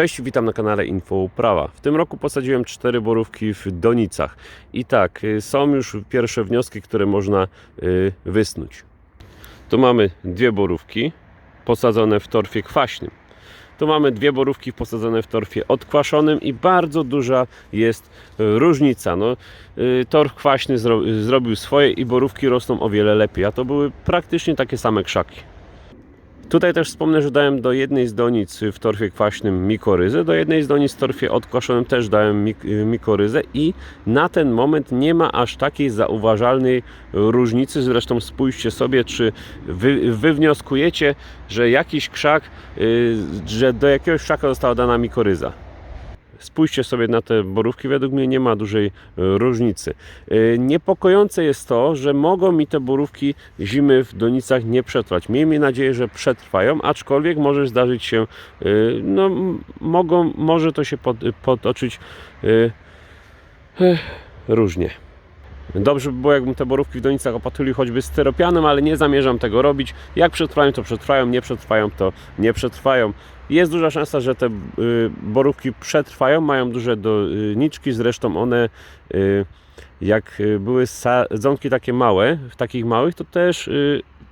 Cześć, witam na kanale Info Uprawa. W tym roku posadziłem cztery borówki w Donicach. I tak, y, są już pierwsze wnioski, które można y, wysnuć. Tu mamy dwie borówki posadzone w torfie kwaśnym. Tu mamy dwie borówki posadzone w torfie odkwaszonym i bardzo duża jest y, różnica. No, torf kwaśny zro, zrobił swoje i borówki rosną o wiele lepiej, a to były praktycznie takie same krzaki. Tutaj też wspomnę, że dałem do jednej z donic w torfie kwaśnym mikoryzę, do jednej z donic w torfie odkwaszonym też dałem mik- mikoryzę i na ten moment nie ma aż takiej zauważalnej różnicy. Zresztą spójrzcie sobie, czy wy, wy wnioskujecie, że jakiś krzak, y, że do jakiegoś krzaka została dana mikoryza. Spójrzcie sobie na te borówki, według mnie nie ma dużej e, różnicy. E, Niepokojące jest to, że mogą mi te borówki zimy w donicach nie przetrwać. Miejmy nadzieję, że przetrwają, aczkolwiek może zdarzyć się, e, no mogą, może to się potoczyć różnie. Dobrze by było, jakbym te borówki w donicach opatulił choćby styropianem, ale nie zamierzam tego robić. Jak przetrwają, to przetrwają, nie przetrwają, to nie przetrwają. Jest duża szansa, że te y, borówki przetrwają, mają duże doniczki, zresztą one y, jak y, były sadzonki takie małe, w takich małych, to też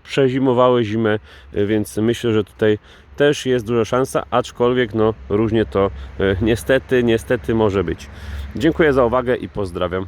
przezimowały zimę, więc myślę, że tutaj też jest duża szansa, aczkolwiek no różnie to niestety, niestety może być. Dziękuję za uwagę i pozdrawiam.